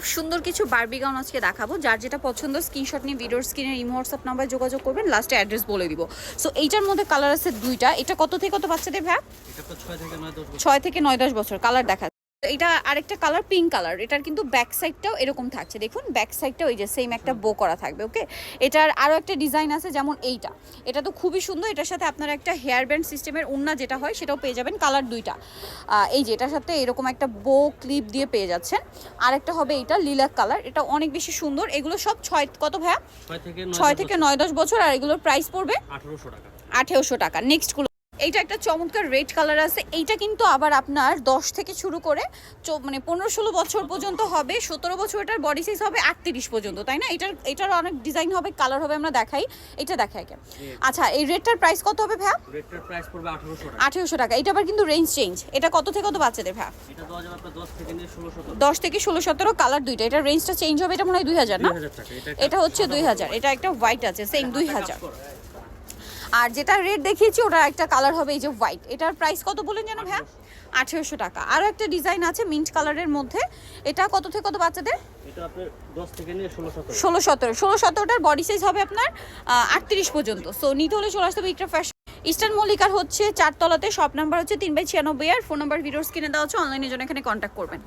খুব সুন্দর কিছু বার্বি গাউন আজকে দেখাবো। যার যেটা পছন্দ স্ক্রিনশট নিয়ে ভিডিওর স্ক্রিনের ইমো হোয়াটসঅ্যাপ নাম্বারে যোগাযোগ করবেন লাস্টে অ্যাড্রেস বলে দিব। সো এইটার মধ্যে কালার আছে দুইটা। এটা কত থেকে কত বাচ্চাদের ভ্যাপ ছয় থেকে নয় দশ বছর। কালার দেখা এটা আরেকটা কালার পিঙ্ক কালার এটার কিন্তু ব্যাক সাইডটাও এরকম থাকছে। দেখুন ব্যাক সাইডটাও এই যে সেম একটা বো করা থাকবে ওকে এটার আরও একটা ডিজাইন আছে যেমন এইটা। এটা তো খুবই সুন্দর এটার সাথে আপনার একটা হেয়ার ব্যান্ড সিস্টেমের উন্না যেটা হয় সেটাও পেয়ে যাবেন কালার দুইটা। এই যে এটার সাথে এরকম একটা বো ক্লিপ দিয়ে পেয়ে যাচ্ছেন। আরেকটা হবে এটা লিলাক কালার এটা অনেক বেশি সুন্দর। এগুলো সব ছয় কত ভাইয়া? ছয় থেকে নয় দশ বছর। আর এগুলোর প্রাইস পড়বে আঠারোশো টাকা। আঠেরোশো টাকা। নেক্সটগুলো এইটা একটা চমৎকার রেড কালার আছে। এইটা কিন্তু আবার আপনার 10 থেকে শুরু করে মানে পনেরো ষোলো বছর পর্যন্ত হবে সতেরো বছর এটার বডি সাইজ হবে আটত্রিশ পর্যন্ত তাই না? এটার এটার অনেক ডিজাইন হবে কালার হবে আমরা দেখাই। এটা দেখাই আগে আচ্ছা এই রেডটার প্রাইস কত হবে ভ্যা রেডটার প্রাইস পড়বে 1800 টাকা। 1800 টাকা। এটা আবার কিন্তু রেঞ্জ চেঞ্জ এটা কত থেকে কত বাচ্চাদের ভ্যা দশ থেকে ষোলো সতেরো। কালার দুইটা। এটা রেঞ্জটা চেঞ্জ হবে এটা মনে হয় 2000 না? এটা হচ্ছে 2000 এটা একটা হোয়াইট আছে সেম 2000 আর যেটা রেড দেখিয়েছি ওটা একটা কালার হবে এই যে হোয়াইট এটার প্রাইস কত বলেন যেন ভাইয়া? আঠেরোশো। টাকা। আরও একটা ডিজাইন আছে মিন্ট কালারের মধ্যে। এটা কত থেকে কত বাচ্চাদের? ষোলো ষোলো সতেরো। ষোলো সতেরোটার বডি সাইজ হবে আপনার আটত্রিশ পর্যন্ত। সো নিতে হলে চলে আসতে হবে ইকটা ফ্যাশন ইস্টার্ন মল্লিকার হচ্ছে চারতলাতে শপ নাম্বার হচ্ছে তিন বাই ছিয়ানব্বই আর ফোন নাম্বার ভিডিওস কিনে দেওয়া হচ্ছে অনলাইনের জন্য এখানে কন্ট্যাক্ট করবেন।